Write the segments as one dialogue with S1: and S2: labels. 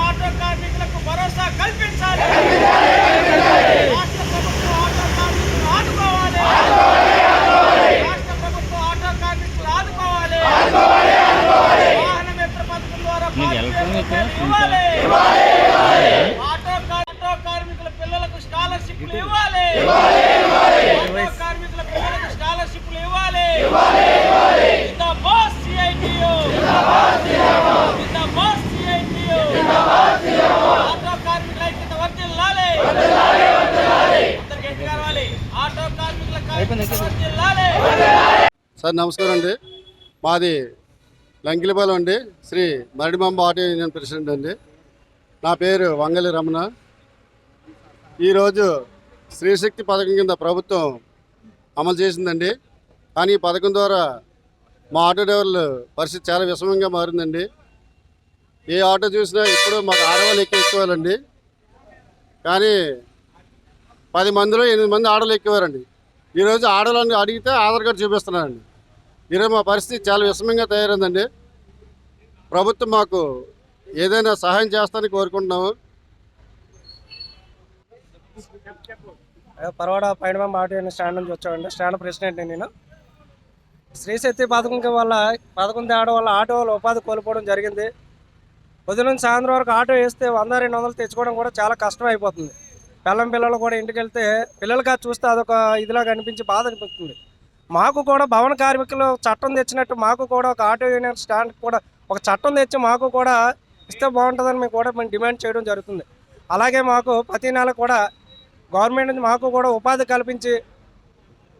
S1: Auto కార్మికులకు భరోసా కల్పించాలి రాష్ట్ర ప్రభుత్వం ఆటో కార్మికులు ఆదుకోవాలి వాహన మిత్ర పథకం ద్వారా పాతికేల రూపాయలు ఇవ్వాలి ఆటో కా- ఆటో కార్మికుల పిల్లలకు స్కాలర్షిప్లు ఇవ్వాలి ఆటో కార్మికుల పిల్లలకు స్కాలర్షిప్లు ఇవ్వాలి జిందాబాద్ సిఐటియు జిందాబాద్ సిఐటియు ఆటో కార్మికుల ఐక్యత వర్ధిల్లాలి అందరికీ గట్టిగా అరవాలి. ఆటో కార్మికుల ఐక్యత వర్ధిల్లాలి
S2: సార్ నమస్కారం అండి. మాది లంకిలిపాలెం అండి. Shri Maradimamba auto union president అండి. నా పేరు వంగలి రమణ. ఈరోజు స్త్రీశక్తి పథకం కింద ప్రభుత్వం అమలు చేసిందండి. కానీ ఈ పథకం ద్వారా మా ఆటో డ్రైవర్లు పరిస్థితి చాలా విషమంగా మారిందండి. ఏ ఆటో చూసినా ఇప్పుడు మాకు ఆడవాళ్ళు ఎక్కువ ఎక్కువాలండి కానీ పది మందిలో ఎనిమిది మంది ఆడవాళ్ళు ఎక్కువారండి. ఈరోజు ఆడవాళ్ళని అడిగితే ఆధార్ కార్డు చూపిస్తున్నారండి. ఈరోజు మా పరిస్థితి చాలా విషమంగా తయారైందండి. ప్రభుత్వం మాకు ఏదైనా సహాయం చేస్తానని కోరుకుంటున్నాము.
S3: పర్వాడ పైన మాట్లాడిన స్టాండ్ నుంచి వచ్చామండి. స్టాండ్ ప్రెసిడెంట్ నేను. శ్రీశక్తి పథకం వల్ల పథకం తేవడం వల్ల ఆటో ఉపాధి కోల్పోవడం జరిగింది. పొద్దు సాయంత్రం వరకు ఆటో వేస్తే వంద రెండు వందలు తెచ్చుకోవడం కూడా చాలా కష్టం అయిపోతుంది పిల్లం పిల్లలు కూడా ఇంటికి వెళ్తే పిల్లలుగా చూస్తే అదొక ఇదిలా కనిపించి బాధ అనిపిస్తుంది. మాకు కూడా భవన కార్మికులు చట్టం తెచ్చినట్టు మాకు కూడా ఒక ఆటో యూనియన్ స్టాండ్ కూడా ఒక చట్టం తెచ్చి మాకు కూడా ఇస్తే బాగుంటుందని మేము కూడా మేము డిమాండ్ చేయడం జరుగుతుంది. అలాగే మాకు ప్రతి నెల కూడా గవర్నమెంట్ నుంచి మాకు కూడా ఉపాధి కల్పించి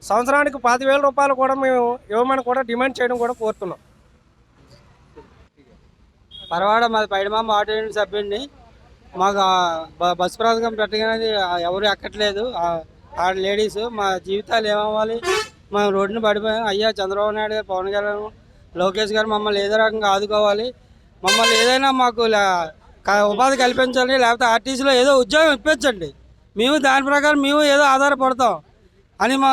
S3: సంవత్సరానికి పదివేల రూపాయలు కూడా మేము ఇవ్వమని కూడా డిమాండ్ చేయడం కూడా కోరుతున్నాం.
S4: పరవాడ మాది పైడమామ ఆటో యూనియన్ సభ్యుడిని. మాకు బస్సు పథకం పెట్టగానే ఎవరు ఎక్కట్లేదు. ఆ- లేడీస్ మా జీవితాలు ఏమవ్వాలి? మేము రోడ్డుని పడిపోయాం. అయ్యా చంద్రబాబు నాయుడు గారు పవన్ కళ్యాణ్ లోకేష్ గారు మమ్మల్ని ఏదో రకంగా ఆదుకోవాలి. మమ్మల్ని ఏదైనా మాకు ఉపాధి కల్పించాలి లేకపోతే ఆర్టీసీలో ఏదో ఉద్యోగం ఇప్పించండి. మేము దాని ప్రకారం మేము ఏదో ఆధారపడతాం అని మా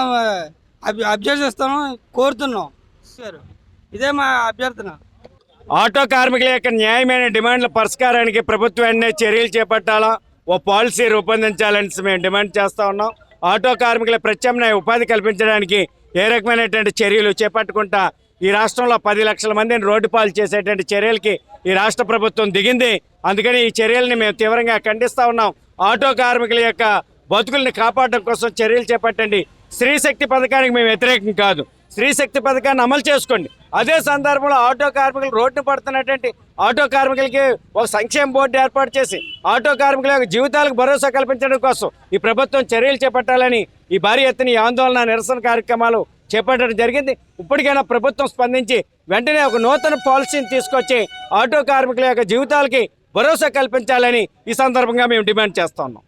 S4: అభ్య- అభ్యర్థిస్తాము కోరుతున్నాం. ఇదే మా అభ్యర్థన.
S5: ఆటో కార్మికుల యొక్క న్యాయమైన డిమాండ్ల పరిష్కారానికి ప్రభుత్వం వెంటనే చర్యలు చేపట్టాలా? ఓ పాలసీ రూపొందించాలని మేము డిమాండ్ చేస్తూ ఉన్నాం. ఆటో కార్మికుల ప్రత్యామ్నాయ ఉపాధి కల్పించడానికి ఏ రకమైనటువంటి చర్యలు చేపట్టుకుంటా? ఈ రాష్ట్రంలో పది లక్షల మందిని రోడ్డు పాలు చేసేటువంటి చర్యలకి ఈ రాష్ట్ర ప్రభుత్వం దిగింది. అందుకని ఈ చర్యల్ని మేము తీవ్రంగా ఖండిస్తూ ఉన్నాం. ఆటో కార్మికుల యొక్క బతుకుల్ని కాపాడడం కోసం చర్యలు చేపట్టండి. స్త్రీశక్తి పథకానికి మేము వ్యతిరేకం కాదు. స్త్రీశక్తి పథకాన్ని అమలు చేసుకోండి. అదే సందర్భంలో ఆటో కార్మికులు రోడ్డు పడుతున్నటువంటి ఆటో కార్మికులకి ఒక సంక్షేమ బోర్డు ఏర్పాటు చేసి ఆటో కార్మికుల యొక్క జీవితాలకు భరోసా కల్పించడం కోసం ఈ ప్రభుత్వం చర్యలు చేపట్టాలని ఈ భారీ ఎత్తున ఈ ఆందోళన నిరసన కార్యక్రమాలు చేపట్టడం జరిగింది. ఇప్పటికైనా ప్రభుత్వం స్పందించి వెంటనే ఒక నూతన పాలసీని తీసుకొచ్చి ఆటో కార్మికుల యొక్క జీవితాలకి భరోసా కల్పించాలని ఈ సందర్భంగా మేము డిమాండ్ చేస్తున్నాం